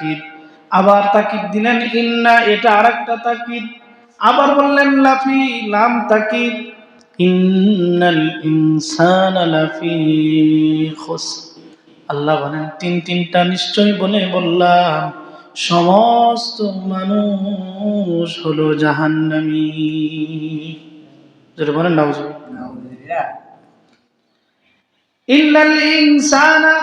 তাকিদ। আবার তাকিদ দিলেন ইন্না এটা আরেকটা তাকিদ। আবার বললেন লাফি লাম তাকিদ। ইন্নাল ইনসানা লাফি খুসর আল্লাহ বলেন তিন তিনটা নিশ্চয় বলে বললাম সমস্ত মানুষ হলো জাহান্নামী। যেটা বলেন নাউজুবিল্লাহ। ইন্নাল ইনসানা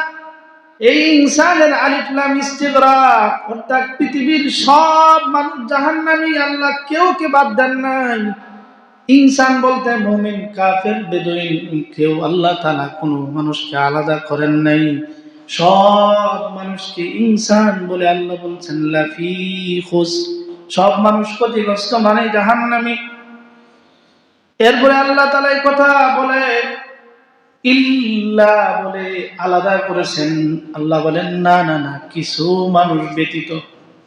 এই ইনসানের আলিফ লাম ইস্তিগরাক অর্থাৎ পৃথিবীর সব মানুষ জাহান্নামী, আল্লাহ কেউ কে বাদ দেন নাই। ইনসান বলতে মুমিন, কাফের, বেদুইন, কেউ আল্লাহ তাআলা কোনো মানুষকে আলাদা করেন নাই। সব মানুষকে ইনসান বলে আল্লাহ বলছেন, লাফি খুস। সব মানুষ ক্ষতিগ্রস্ত মানে জাহান্নামী। এরপরে আল্লাহ তাআলা এই কথা বলে ইল্লা বলে আলাদা করেছেন। আল্লাহ বলেন, না না না, কিছু মানুষ ব্যতীত।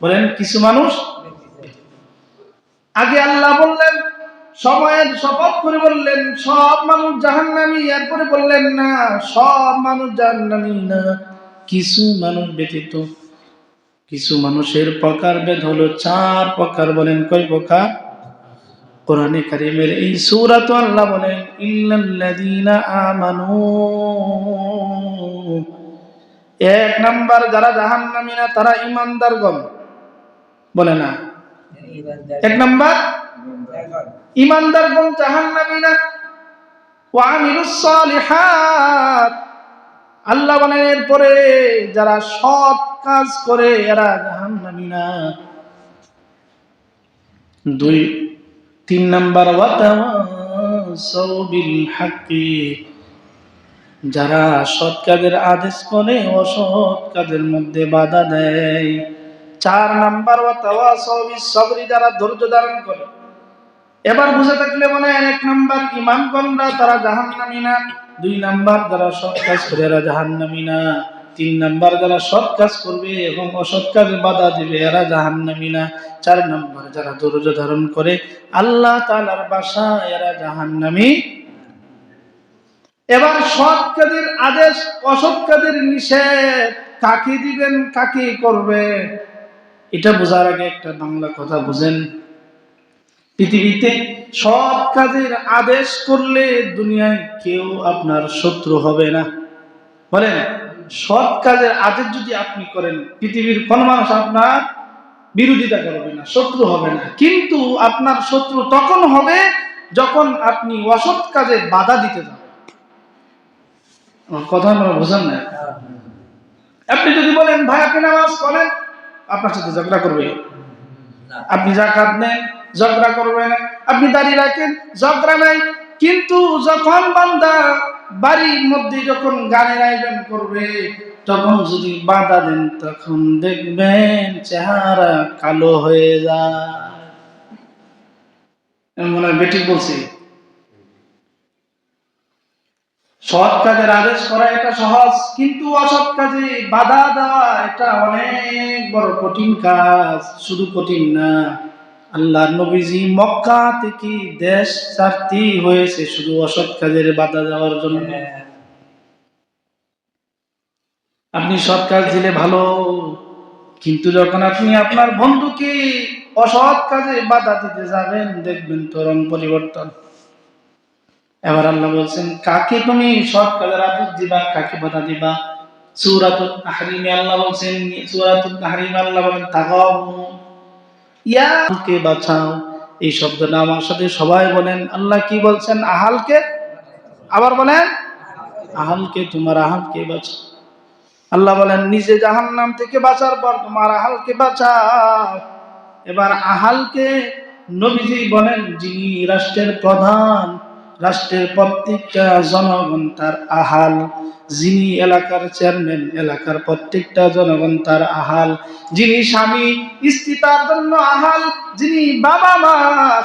বলেন, কিছু মানুষ আগে আল্লাহ বললেন, সময়ের শপথ করে বললেন, সব মানুষ জাহান্নামী। এরপরে বললেন, না, সব মানুষ জাহান্নামী না, কিছু মানুষ ব্যতীত। কিছু মানুষের প্রকার ভেদ হলো চার প্রকার বলেন, কয় প্রকার? কোরআনে কারিমের এই সূরাত আল্লাহ বলেন, ইল্লাল্লাযীনা আমানু। এক নাম্বার, যারা জাহান্নামী না তারা ঈমানদারগণ বলে না। এক নাম্বার ঈমানদারগণ জাহান্নামী না ওয়া আমিলুস সালিহাত। আল্লাহ বলেন, এরপরে যারা সৎ কাজ করে, এরা জাহান্নামী না দুই তিন নাম্বার যারা সৎ কাজের আদেশ করে, অসৎ কাজের মধ্যে বাধা দেয়। চার নাম্বার সবরি, যারা ধৈর্য ধারণ করে। এবার বুঝে থাকলে মনে হয় এক নাম্বার ইমান কমরা তারা জাহান্নামী না। দুই নাম্বার, যারা সৎ কাজ করে এরা জাহান্নামী তিন নাম্বার যারা সৎ কাজ করবে এবং অসৎ কাজে বাধা দিবে, এরা জাহান্নামী না। চার নাম্বার যারা ধৈর্য ধারণ করে, আল্লাহ তাআলার বাসা এরা জাহান্নামী। এবার সৎ কাজের আদেশ, অসৎ কাজের নিষেধ, কাকে দিবেন, কাকে করবে এটা বোঝার আগে একটা বাংলা কথা বুঝেন। পৃথিবীতে সৎ কাজের আদেশ করলে দুনিয়ায় কেউ আপনার শত্রু হবে না। বলেন সৎ কাজের আদেশ যদি আপনি করেন পৃথিবীর কোন মানুষ আপনার বিরোধিতা করবে না শত্রু হবে না। কিন্তু আপনার শত্রু তখন হবে যখন আপনি অসৎ কাজে বাধা দিতে আমার কথা আমরা বোঝেন না? আপনি যদি বলেন ভাই আপনি নামাজ পড়েন আপনার সাথে ঝগড়া করবে আপনি জাকাত নেন ঝগড়া করবে না আপনি দাঁড়িয়ে রাখেন ঝগড়া নাই। কিন্তু যখন বান্দা বাড়ির মধ্যে যখন গানের আয়োজন করবে, তখন যদি বাধা দেন, তখন দেখবেন চেহারা কালো হয়ে যায়। মনে হয় বেটি বলছি? সৎ কাজের আদেশ করা এটা সহজ, কিন্তু অসৎ কাজে বাধা দেওয়া এটা অনেক বড় কঠিন কাজ, শুধু কঠিন না। আল্লাহ নবীজি মক্কা থেকে দেশ ছাড়তেই হয়েছে শুধু অসৎ কাজের বাধা দেওয়ার জন্য। আপনি সৎ কাজ দিলে ভালো, কিন্তু যখন আপনি আপনার বন্ধুকে অসৎ কাজে বাধা দিতে যাবেন, দেখবেন তরণ পরিবর্তন। এবার আল্লাহ বলছেন, কাকে তুমি সৎ কাজের আদেশ দিবা, কাকে বাধা দিবা? সূরাতুল তাহরিমে আল্লাহ বলছেন সূরাতুল তাহরিমে আল্লাহ বলেন ইয়াকে বাঁচাও? এই শব্দটা আমার সাথে সবাই বলেন, আল্লাহ কি বলছেন? আহালকে? আবার বলেন, আহালকে, তোমার আহালকে বাঁচাও। আল্লাহ বলেন, নিজে জাহান নাম থেকে বাঁচার পর তোমার আহালকে বাঁচাও। এবার আহালকে নবীজি বলেন, যিনি রাষ্ট্রের প্রধান রাষ্ট্রের প্রত্যেকটা জনগণ তার আহাল। যিনি এলাকার চেয়ারম্যান, এলাকার প্রত্যেকটা জনগণ তার আহাল। যিনি স্বামী, স্ত্রী তার জন্য আহাল। যিনি বাবা মা,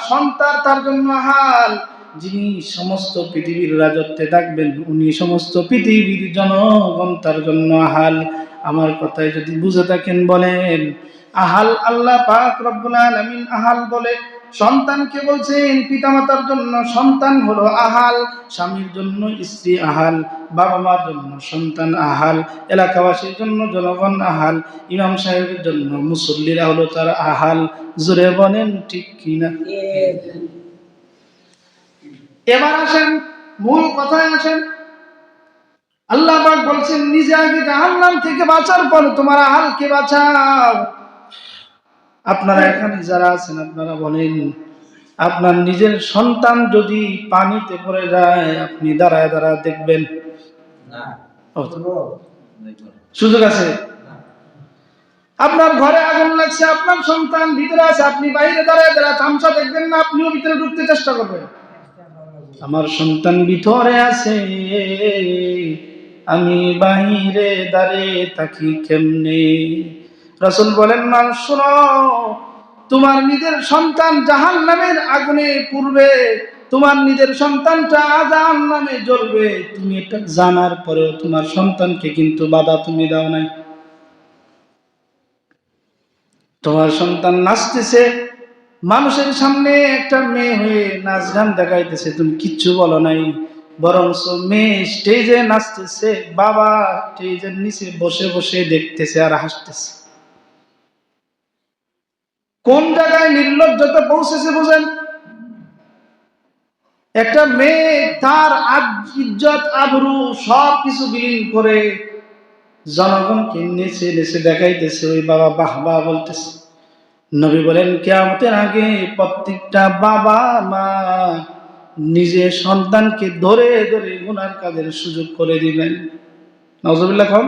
সন্তান তার জন্য আহাল। যিনি সমস্ত পৃথিবীর রাজত্বে থাকবেন, উনি সমস্ত পৃথিবীর জনগণ তার জন্য আহাল। আমার কথায় যদি বুঝে থাকেন বলেন, আহাল আল্লাহ পাক রব্বুল আলামিন আহাল বলে সন্তানকে বলছেন? পিতামাতার জন্য সন্তান হলো আহাল, স্বামীর জন্য স্ত্রী আহাল বাবা মার জন্য সন্তান আহাল, এলাকাবাসীর জন্য জনগণ আহাল, ইমাম সাহেবের জন্য মুসল্লিরা হলো তার আহাল। জোরে বলেন, ঠিক কিনা? এবার আসেন, মূল কথায় আসেন। আল্লাহ বলছেন, নিজে আগে জাহান্নাম থেকে বাঁচার পর তোমার আহালকে বাঁচাও। আপনারা এখানে যারা আছেন আপনারা বলেন আপনার নিজের সন্তান যদি পানিতে পড়ে যায় আপনি দাঁড়ায় দাঁড়ায় দেখবেন। সুযোগ আছে? আপনার ঘরে আগুন লাগছে আপনার সন্তান ভিতরে আছে আপনি বাইরে দাঁড়ায় দাঁড়ায় তামসা দেখবেন না আপনিও ভিতরে ঢুকতে চেষ্টা করবেন। আমার সন্তান ভিতরে আছে আমি বাহিরে দাঁড়িয়ে থাকি কেমনে? রসুল বলেন মানুষ শোনো, তোমার নিজের সন্তান জাহান নামের আগুনে পূর্বে তোমার নিজের সন্তানটা জাহান নামে জ্বলবে, তুমি এটা জানার পরেও তোমার সন্তানকে কিন্তু বাধা তুমি দাও নাই। তোমার সন্তান নাচতেছে, মানুষের সামনে একটা মেয়ে হয়ে নাচ গান দেখাইতেছে, তুমি কিচ্ছু বলো নাই। বরং মেয়ে স্টেজে নাচতেছে, বাবা স্টেজের নিচে বসে বসে দেখতেছে আর হাসতেছে। কোন জায়গায় নির্লজ্জতা পৌঁছেছে বুঝেন? একটা মেয়ে, তার ইজ্জত, আবরু সব কিছু বিলীন করে জনগণকে নেচে নেচে দেখাইতেছে, ওই বাবা বাহ বাহ বলতেছে। নবী বলেন, কেয়ামতের আগে প্রত্যেকটা বাবা, মা নিজের সন্তানকে ধরে ধরে গুনার কাজের সুযোগ করে দিবেন। নজরুল্লাহ খান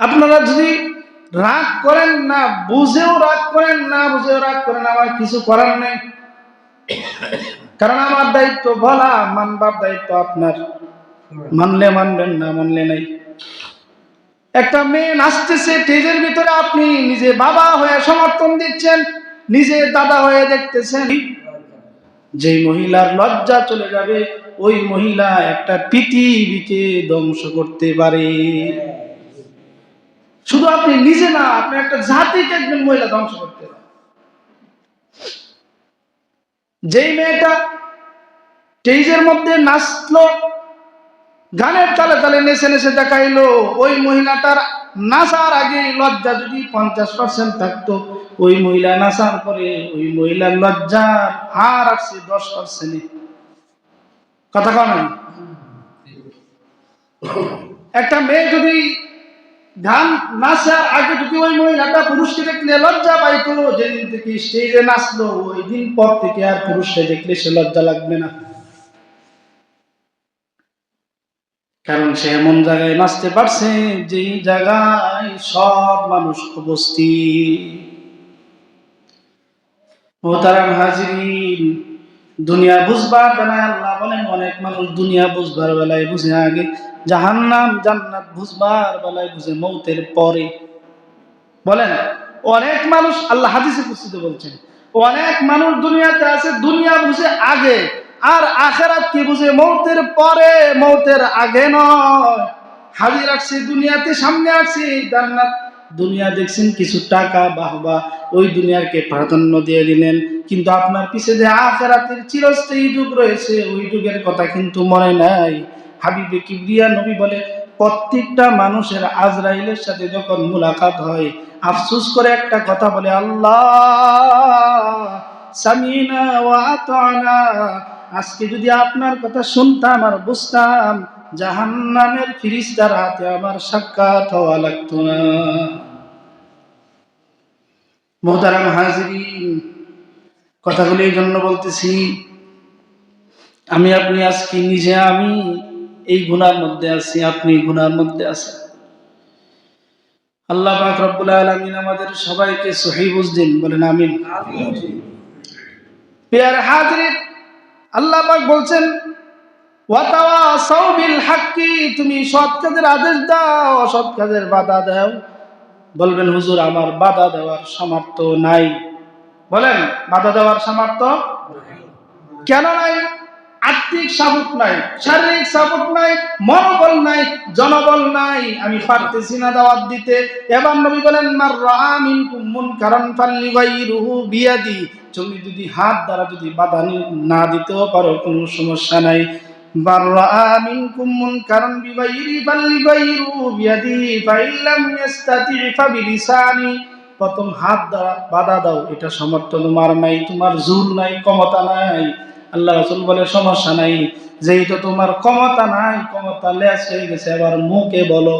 আপনারা যদি রাগ করেন না, বুঝেও রাগ করেন, না বুঝেও রাগ করেন, আমার কিছু করার নেই। কারণ আমার দায়িত্ব বলা, মানবার দায়িত্ব আপনার। মানলে মানবেন না, মানলে নাই। একটা মেয়ে নাচতেছে, স্টেজের ভিতরে আপনি নিজে বাবা হয়ে সমর্থন দিচ্ছেন, নিজে দাদা হয়ে দেখতেছেন যে মহিলার লজ্জা চলে যাবে, ওই মহিলা একটা পৃথিবীকে ধ্বংস করতে পারে। শুধু আপনি নিজে না, আপনি একটা জাতিকে একজন মহিলা ধ্বংস করতে যেই মেয়েটা স্টেজের মধ্যে নাচলো, গানের তালে তালে নেচে নেচে দেখাইলো, ওই মহিলাটার নাচার আগে লজ্জা যদি পঞ্চাশ পার্সেন্ট থাকতো, ওই মহিলা নাচার পরে ওই মহিলার লজ্জা হার আসছে দশ পার্সেন্ট কথা কন একটা মেয়ে যদি নাচার আগে যদি ওই মহিলাটা পুরুষকে দেখলে লজ্জা পাইতো, যেদিন থেকে স্টেজে নাচলো, ওই দিন পর থেকে আর পুরুষকে দেখলে সে লজ্জা লাগবে না। কারণ সে এমন জায়গায় নাচতে পারছে যে জায়গায় সব মানুষ উপস্থিত। মোহতারাম হাজিরিন দুনিয়া বুঝবার বেলায় আল্লাহ বলেন, অনেক মানুষ দুনিয়া বুঝবার বেলায় বুঝে আগে, জাহান্নাম জান্নাত বুঝবার বেলায় বুঝে মৌতের পরে। বলেন, অনেক মানুষ, আল্লাহ হাদিসে পুস্তিতে বলছেন, অনেক মানুষ দুনিয়াতে আছে, দুনিয়া বুঝে আগে, আর আখেরাত কি বুঝে? মৌতের পরে, মৌতের আগে নয়। হাজির আসছে, দুনিয়াতে সামনে আসছে, জান্নাত দুনিয়া দেখছেন, কিছু টাকা, বাহবা, ওই দুনিয়াকে প্রাধান্য দিয়ে দিলেন। কিন্তু আপনার পিছে যে আখেরাতের চিরস্থায়ী যুগ রয়েছে, ওই যুগের কথা কিন্তু মনে নাই। হাবিবে কিবরিয়া নবী বলে, প্রত্যেকটা মানুষের আজরাইলের সাথে যখন মুলাকাত হয়, আফসুস করে একটা কথা বলে, আল্লাহ, সামিনা আজকে যদি আপনার কথা শুনতাম আর বুঝতাম জাহান্নামের ফিরিস্তার হাতে আমার সাক্ষাৎ হওয়া লাগতো না। মোহতারাম হাজিরিন কথাগুলি এই জন্য বলতেছি আমি আপনি আজকে নিজে আমি এই গুনার মধ্যে আছি আপনি গুনার মধ্যে আছেন। আল্লাহ পাক রব্বুল আলামিন আমাদের সবাইকে সহি বুঝদিন বলেন আমিন। পেয়ার হাজির আল্লাহ পাক বলছেন তুমি সৎ কাজের আদেশ দাও, অসৎ কাজের বাধা দাও। বলবেন, হুজুর, আমার বাধা দেওয়ার সামর্থ্য নাই। বলেন, বাধা দেওয়ার সামর্থ্য কেন নাই? আর্থিক সাপোর্ট নাই, শারীরিক সাপোর্ট নাই, মনোবল নাই, জনবল নাই। আমি পারতেছি না দাওয়াত দিতে। এবার নবী বলেন মার রামিনকুম মুনকারান ফাল্লিগাইরুহু বিয়াদি। তুমি যদি হাত দ্বারা যদি বাধা না দিতেও পারো, কোনো সমস্যা নাই। বার রামিনকুম মুনকারান বিগাইরি ফাল্লিগাইরুহু বিয়াদি ফাইল্লাম ইয়াস্তাতি ফাবিলিসানি। প্রথম হাত দ্বারা বাধা দাও, এটা সমর্থ তোমার নাই, তোমার জোর নাই, ক্ষমতা নাই। আল্লাহ রাসূল বলে, সমস্যা নাই। যেই তো তোমার ক্ষমতা নাই, ক্ষমতা লেস হয়ে গেছে এবার মুখে বলো।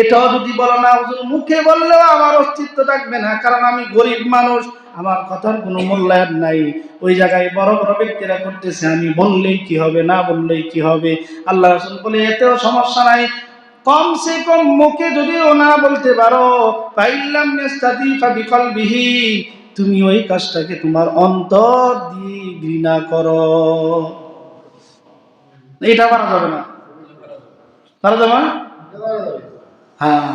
এটাও যদি বলো না মুখে বললেও আমার অস্তিত্ব থাকবে না, কারণ আমি গরিব মানুষ। আমার কথার কোনো মূল্যায়ন নাই। ওই জায়গায় বড় বড় ব্যক্তিরা করতেছে, আমি বললেই কি হবে, না বললেই কি হবে? আল্লাহ রাসূল বলে, এতেও সমস্যা নাই। কমসে কম মুখে যদিও না বলতে পারো পাইলাম বিহি তুমি ওই কাজটাকে তোমার অন্তর দিয়ে ঘৃণা করো। এটা পারা যাবে না। পারা যাবে না? হ্যাঁ।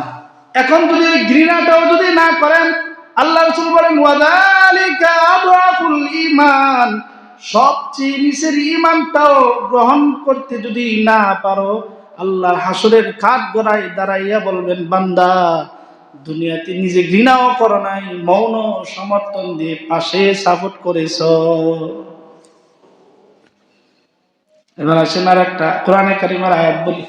এখন যদি ঘৃণাটাও যদি না করেন আল্লাহ রসুল বলেন, ওয়াদালিকা আদওয়াফুল ঈমান। সবচেয়ে নিচের ঈমানটাও গ্রহণ করতে যদি না পারো আল্লাহ হাসরের খাট গড়াই দাঁড়াইয়া বলবেন, বান্দা, দুনিয়াতে নিজে ঘৃণাও করো নাই, মৌন সমর্থন দিয়ে পাশে সাপোর্ট করেছ। এবার আসেন আর একটা কোরআনে কারিমার আয়াত বলি।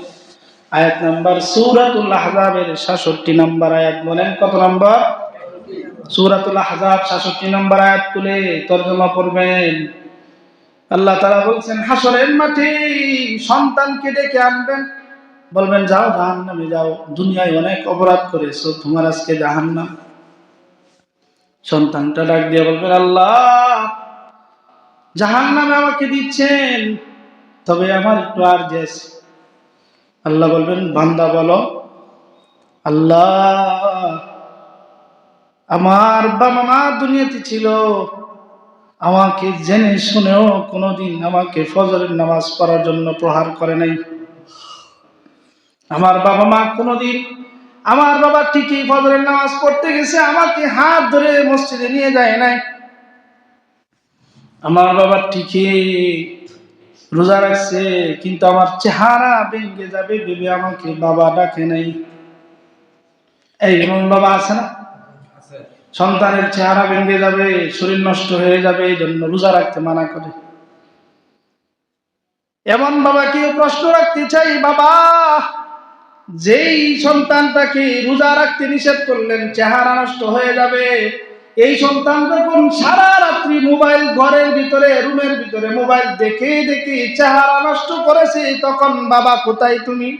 আয়াত নাম্বার, সূরাতুল আহজাবের 66 নম্বর আয়াত বলেন, কত নম্বর? সূরাতুল আহজাব 66 নম্বর আয়াত আল্লাহ হাসরের মাঠে সন্তানকে ডেকে আনবেন। বলবেন, যাও যাও, দুনিয়ায় অনেক অপরাধ করেছ, তোমার আজকে সন্তানটা ডাক দিয়ে বলবেন, আল্লাহ, জাহান্নামে আমাকে দিচ্ছেন, তবে আমার একটু আর আল্লাহ বলবেন, বান্দা বলো, আল্লাহ আমার বাবা মা দুনিয়াতে ছিল। আমাকে জেনে শুনেও কোনোদিন আমাকে ফজরের নামাজ পড়ার জন্য প্রহার করে নাই। আমার বাবা মা কোনোদিন আমার বাবা ঠিকই ফজরের নামাজ পড়তে গেছে, আমাকে হাত ধরে মসজিদে নিয়ে যায় নাই। আমার বাবা ঠিকই রোজা রাখছে, কিন্তু আমার চেহারা ভেঙে যাবে ভেবে আমাকে বাবা ডাকে নাই। এই বাবা আছে না? সন্তানের চেহারা ভেঙে যাবে, শরীর নষ্ট হয়ে যাবে, এই জন্য রোজা রাখতে মানা করে। এমন বাবা বাবাকে প্রশ্ন রাখতে চাই, বাবা, যেই সন্তানটাকে রোজা রাখতে নিষেধ করলেন, চেহারা নষ্ট হয়ে যাবে। এই সন্তান যখন সারা রাত্রি মোবাইল ঘরের ভিতরে, রুমের ভিতরে মোবাইল দেখে দেখে চেহারা নষ্ট করেছে, তখন বাবা, কোথায় তুমি?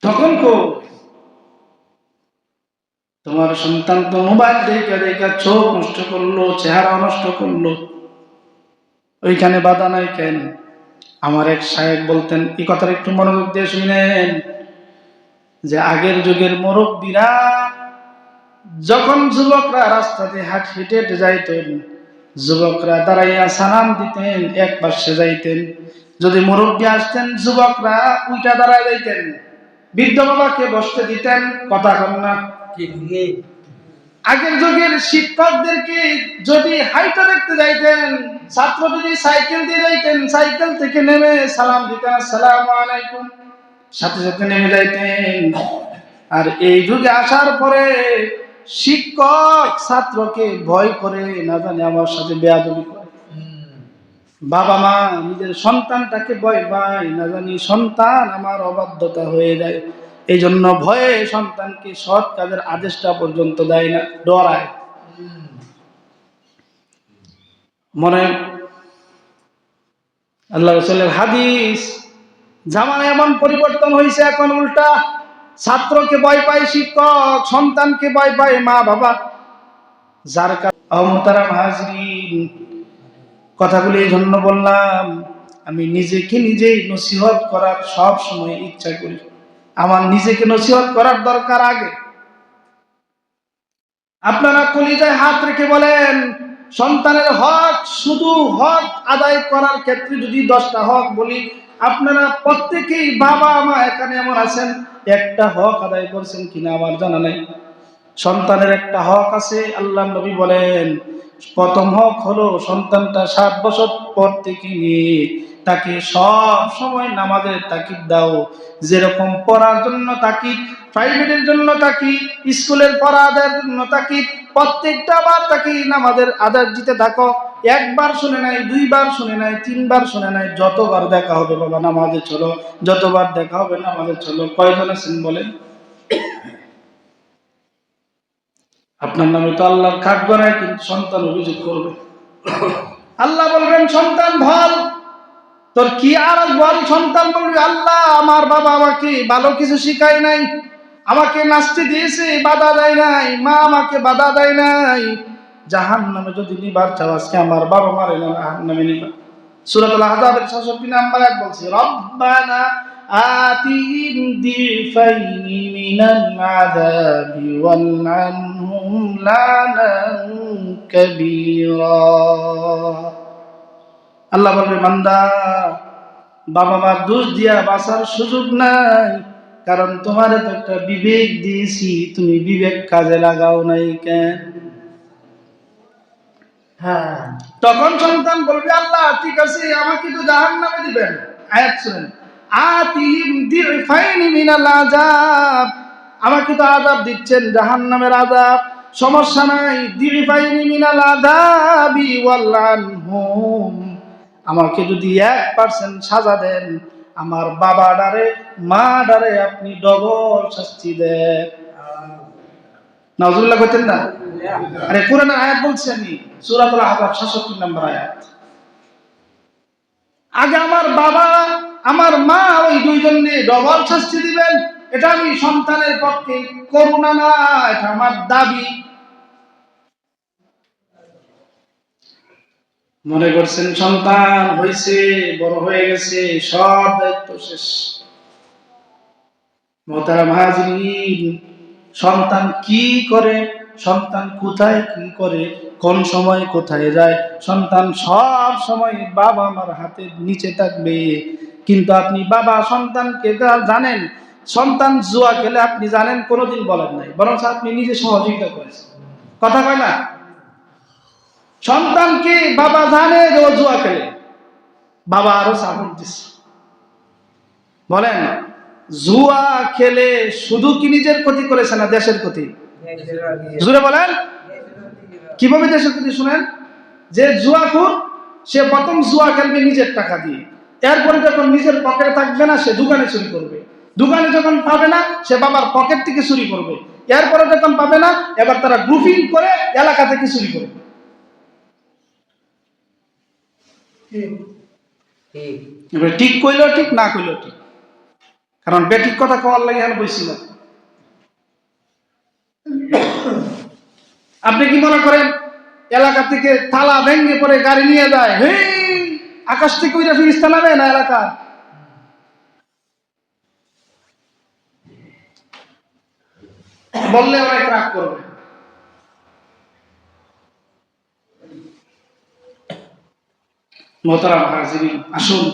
তখন কো তোমার সন্তান তো মোবাইল দেখে দেখে চোখ নষ্ট করল, চেহারা নষ্ট করল। ওইখানে বাধা নাই কেন? আমার এক সাহেব বলতেন, এই কথাটা একটু মনোযোগ দিয়ে শুনেন যে আগের যুগের মুরব্বীরা যখন যুবকরা রাস্তাতে হাট হেঁটে হেঁটে যাইতেন, যুবকরা দাঁড়াইয়া সালাম দিতেন, এক পাশে যাইতেন। যদি মুরব্বী আসতেন, যুবকরা উল্টা দাঁড়ায় যাইতেন। বৃদ্ধ বাবাকে বসতে দিতেন, কথা কন না আগের যুগের শিক্ষকদেরকে যদি হাইটা দেখতে যাইতেন ছাত্র যদি সাইকেল দিয়ে যাইতেন সাইকেল থেকে নেমে সালাম দিতেন আসসালাম আলাইকুম। সাথে সাথে নেমে যাইতেন। আর এই যুগে আসার পরে শিক্ষক ছাত্রকে ভয় করে না জানি আমার সাথে বেয়াদবি করে। বাবা মা নিজের সন্তানটাকে ভয় পায় না জানি সন্তান আমার অবাধ্যতা হয়ে যায়। এই জন্য ভয়ে সন্তানকে সৎ কাজের আদেশটা পর্যন্ত দেয় না, ডরায়। মনে, আল্লাহ রসুলের হাদিস জামানে এমন পরিবর্তন হয়েছে এখন উল্টা। ছাত্রকে ভয় পায় শিক্ষক, সন্তানকে ভয় পায় মা বাবা। যার কারণে কথাগুলি এই জন্য বললাম, আমি নিজেকে নিজেই নসিহত করার সব সময় ইচ্ছা করি। আমার নিজেকে নসিহত করার দরকার আগে। আপনারা কলিজায় হাত রেখে বলেন, সন্তানের হক শুধু হক আদায় করার ক্ষেত্রে যদি দশটা হক বলি, আপনারা প্রত্যেকেই বাবা, মা এখানে এমন আছেন, একটা হক আদায় করছেন কিনা আমার জানা নাই। সন্তানের একটা হক আছে, আল্লাহ নবী বলেন, প্রথম হক হলো সন্তানটা সাত বছর পর থেকে নিয়ে তাকে সব সময় নামাজের তাকিদ দাও। যেরকম পড়ার জন্য তাকিদ প্রাইভেটের জন্য তাকিদ স্কুলের পড়া আদায়ের জন্য তাকিদ, প্রত্যেকটা বার তাকে নামাজের আদার দিতে থাকো। একবার শুনে নাই, দুইবার শুনে নাই, তিনবার শুনে নাই, যতবার দেখা হবে বাবা নামাজে চলো, যতবার দেখা হবে নামাজে চলো। কয়জন আছেন বলেন? আপনার নামে তো আল্লাহর খাট গড়ায়, কিন্তু সন্তান অভিযোগ করবে। আল্লাহ বলবেন, সন্তান, ভালো। তোর কি আর বল সন্তান বলবি আল্লাহ আমার বাবা আমাকে ভালো কিছু শিখায় নাই আমাকে নাচতে দিয়েছে বাধা দেয় নাই মা আমাকে বাধা দেয় নাই জাহান নামে যদি নিবার চাও আজকে আমার বাবা মারে না জাহান নামে নিবা সুরাতুল আহজাবের 66 নাম্বার এক বলছে রব্বানা آتهم ضعفين من العذاب والعنهم لعنا كبيرا আল্লাহ বলবে মান্দা বাবা মার দোষ দিয়া বাঁচার সুযোগ নাই। কারণ তোমার তো একটা বিবেক দিয়েছি, তুমি বিবেক কাজে লাগাও নাই কেন? হ্যাঁ। তখন সন্তান বলবে, আল্লাহ, ঠিক আছে, আমাকে তো জাহান নামে দিবেন। আয়াত শুনেন আতিহিম দিরফাইনি মিনাল আযাব। আমাকে তো আযাব দিচ্ছেন, জাহান্নামের আযাব। সমস্যা নাই দিরফাইনি মিনাল আযাবি ওয়াল আনহুম। আমাকে যদি এক পার্সেন্ট সাজা দেন, আমার বাবা ডারে, মা ডারে আপনি ডবল শাস্তি দেন। কইতেন না? আরে কোরআনের আয়াত বলছি আমি, সূরাতুল আহজাব 66 নম্বর আয়াত। আগে আমার বাবা, আমার মা ওই দুইজনকে ডবল শাস্তি দিবেন, এটা আমি সন্তানের পক্ষে করুণা না, এটা আমার দাবি। মনে করছেন, সন্তান হয়েছে বড় হয়ে গেছে, সব দায়িত্ব শেষ। সন্তান কি করে, সন্তান কোথায় কি করে, কোন সময় কোথায় যায়, সন্তান সব সময় বাবা আমার হাতের নিচে থাকবে। কিন্তু আপনি বাবা সন্তানকে জানেন, সন্তান জুয়া খেলে আপনি জানেন, কোনোদিন বলেন নাই। বরং আপনি নিজে সহযোগিতা করেছেন। কথা কয় না? সন্তানকে বাবা জানে যে ও জুয়া খেলে। বাবা আরও সাপোর্ট দিচ্ছে বলেন, জুয়া খেলে শুধু কি নিজের ক্ষতি করেছে না দেশের ক্ষতি? জুড়ে বলেন। কীভাবে দেশের ক্ষতি শুনেন? যে জুয়া খুব সে প্রথম জুয়া খেলবে নিজের টাকা দিয়ে। এরপরে যখন নিজের পকেটে থাকবে না, সে দোকানে চুরি করবে। দোকানে যখন পাবে না, সে বাবার পকেট থেকে চুরি করবে। এরপরে যখন পাবে না, এবার তারা গ্রুপিং করে এলাকা থেকে চুরি করবে ঠিক ঠিক। কইলেও ঠিক না কইলেও ঠিক। কারণ বেঠিক কথা কওয়ার লাগে আমি বলছি না। আপনি কি মনে করেন, এলাকা থেকে থালা ভেঙে পরে গাড়ি নিয়ে যায় হে আকাশ থেকে ওইটা ফিরিস্তা নামে না এলাকা? বললে অনেক রাগ করবে। মোহতারাম হাজিরিন, আসুন।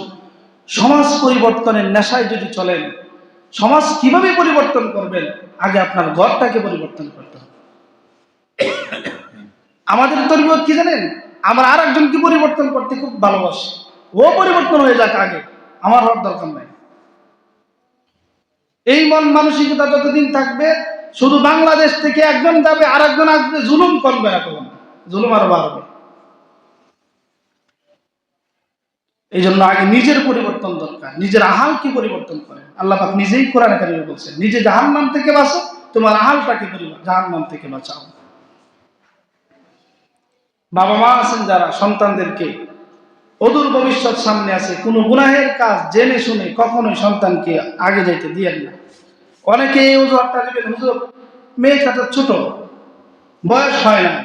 সমাজ পরিবর্তনের নেশায় যদি চলেন, সমাজ কীভাবে পরিবর্তন করবেন? আগে আপনার ঘরটাকে পরিবর্তন করতে হবে। আমাদের তরবিয়ত কি জানেন? আমরা আর একজনকে পরিবর্তন করতে খুব ভালোবাসি। ও পরিবর্তন হয়ে যাক আগে। আমার হওয়ার দরকার নাই। এই মন মানসিকতা যতদিন থাকবে, শুধু বাংলাদেশ থেকে একজন যাবে আর একজন আসবে, জুলুম করবে না জুলুম আরও বাড়বে। এই জন্য আগে নিজের পরিবর্তন দরকার, নিজের আহাল কি পরিবর্তন করে? আল্লাহ নিজেই কোরআন কারিমে বলছেন, নিজে জাহান নাম থেকে বাঁচো, তোমার আহালটাকে জাহান নাম থেকে বাঁচাও। বাবা মা আছেন যারা, সন্তানদেরকে অদূর ভবিষ্যৎ সামনে আছে, কোনো গুনাহের কাজ জেনে শুনে কখনোই সন্তানকে আগে যাইতে দিয়েন না। অনেকে এই অজুহাতটা দেবেন, হুজুর, মেয়েটা তো ছোট, বয়স হয় না।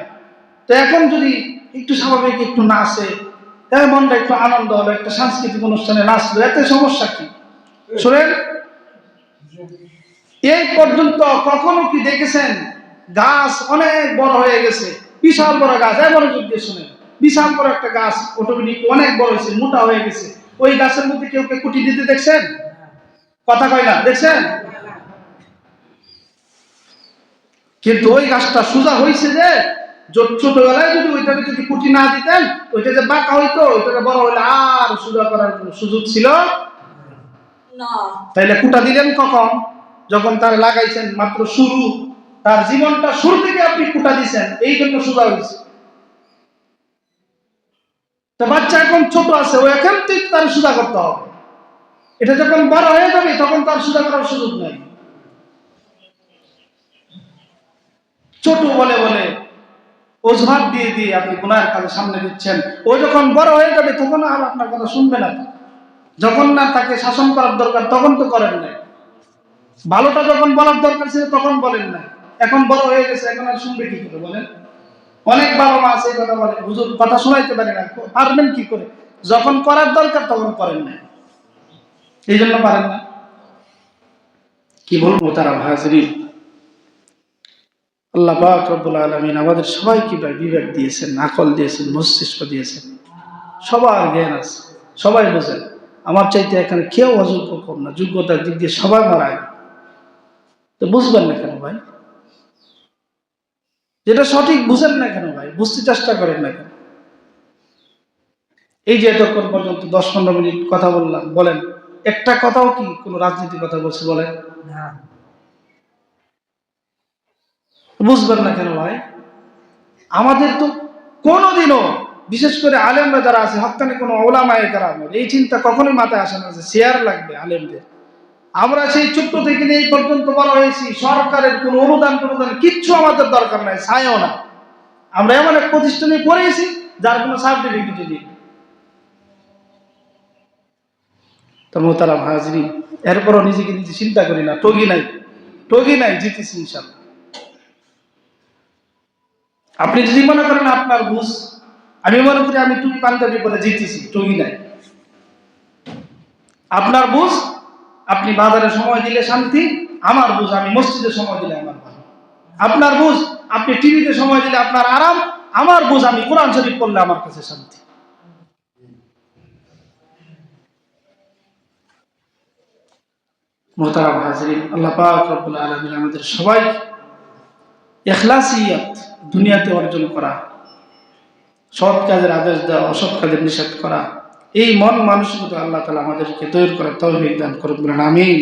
তো এখন যদি একটু স্বাভাবিক, একটু নাচে তার মনটা একটু আনন্দ হলো একটা সাংস্কৃতিক অনুষ্ঠানে নাচলো এতে সমস্যা কি? শোনেন, এই পর্যন্ত কখনো কি দেখেছেন? গাছ অনেক বড় হয়ে গেছে, বিশাল বড় গাছ এমন যুগ দিয়ে শুনেন। বিশাল বড় একটা গাছ অটোমেটিক অনেক বড় হয়েছে, মোটা হয়ে গেছে। ওই গাছের মধ্যে কেউ কে কুটি দিতে দেখছেন? কথা কয় না, দেখছেন? কিন্তু ওই গাছটা সোজা হয়েছে যে ছোটবেলায় যদি ওইটাকে যদি কুটি না দিতেন ওইটা যে বাঁকা হইতো ওইটাকে বড় হইলে আর সোজা করার কোনো সুযোগ ছিল? তাইলে কুটা দিলেন কখন? যখন তার লাগাইছেন মাত্র শুরু তার জীবনটা শুরু থেকে আপনি কুটা দিছেন এই জন্য সোজা হয়েছে তো বাচ্চা এখন ছোট আছে ও এখন তার সোজা করতে হবে। এটা যখন বড় হয়ে যাবে তখন তার সোজা করার সুযোগ নেই। ছোট বলে বলে অজুহাত দিয়ে দিয়ে আপনি গুনার কাজে সামনে দিচ্ছেন। ও যখন বড় হয়ে যাবে তখন আর আপনার কথা শুনবে না। যখন না তাকে শাসন করার দরকার, তখন তো করেন নাই। ভালোটা যখন বলার দরকার ছিল, তখন বলেন না এখন বড় হয়ে গেছে, এখন আর শুনবে কি করে বলেন? অনেক বাবা মা আছে কথা বলে। হুজুর, কথা শোনাইতে পারে না। পারবেন কি করে? যখন করার দরকার, তখন করেন না এই জন্য পারেন না। কি বলব তারা হাজরিন আল্লাহ পাক রব্বুল আলমিন আমাদের সবাইকে বিবেক দিয়েছেন, আকল দিয়েছেন, মস্তিষ্ক দিয়েছেন। সবার জ্ঞান আছে, সবাই বোঝেন আমার চাইতে এখানে কেউ অযোগ্য কম না, যোগ্যতার দিক দিয়ে সবাই মারা তো বুঝবেন না কেন ভাই? যেটা সঠিক বুঝেন না কেন ভাই? বুঝতে চেষ্টা করেন না কেন? এই যে এতক্ষণ পর্যন্ত দশ পনেরো মিনিট কথা বললাম, বলেন, একটা কথাও কি কোনো রাজনীতি কথা বলছে বলেন? না। বুঝবেন না কেন ভাই? আমাদের তো কোনোদিনও, বিশেষ করে আলেমরা যারা আছে হকানি কোনো ওলামায় কারামের, এই চিন্তা কখনোই মাথায় আসে না যে শেয়ার লাগবে আলেমদের। আমরা সেই ছোট্ট থেকে এই পর্যন্ত বড় হয়েছি, সরকারের কোনো অনুদান টনুদান কিচ্ছু আমাদের দরকার নাই, ছায়ও না। আমরা এমন এক প্রতিষ্ঠানে পড়েছি যার কোনো সার্টিফিকেট নেই। তো হাজরিন, এরপরও নিজেকে নিজে চিন্তা করি না টগি নাই। টগি নাই, জিতেছি ইনশাল্লাহ। আপনি যদি মনে করেন আপনার বুঝ আমি মনে করি আমি তুমি পাঞ্জাবি পরে জিতেছি টগি নাই। আপনার বুঝ আপনি বাজারে সময় দিলে শান্তি, আমার বুঝ আমি মসজিদে সময় দিলে আমার আপনার বুঝ আপনি টিভিতে সময় দিলে আপনার আরাম, আমার বুঝ আমি কোরআন শরীফ পড়লে আমার কাছে শান্তি। মোহতারাম হাজরিন, আল্লাহ আলামিন আমাদের সবাই এখলাসিয়াত দুনিয়াতে অর্জন করা, সৎ কাজের আদেশ দেওয়া, অসৎ কাজের নিষেধ করা, এই মন মানসিকতা আল্লাহ তালা আমাদেরকে তৈরি করার তহবিল দান করুক বলেন, আমিন।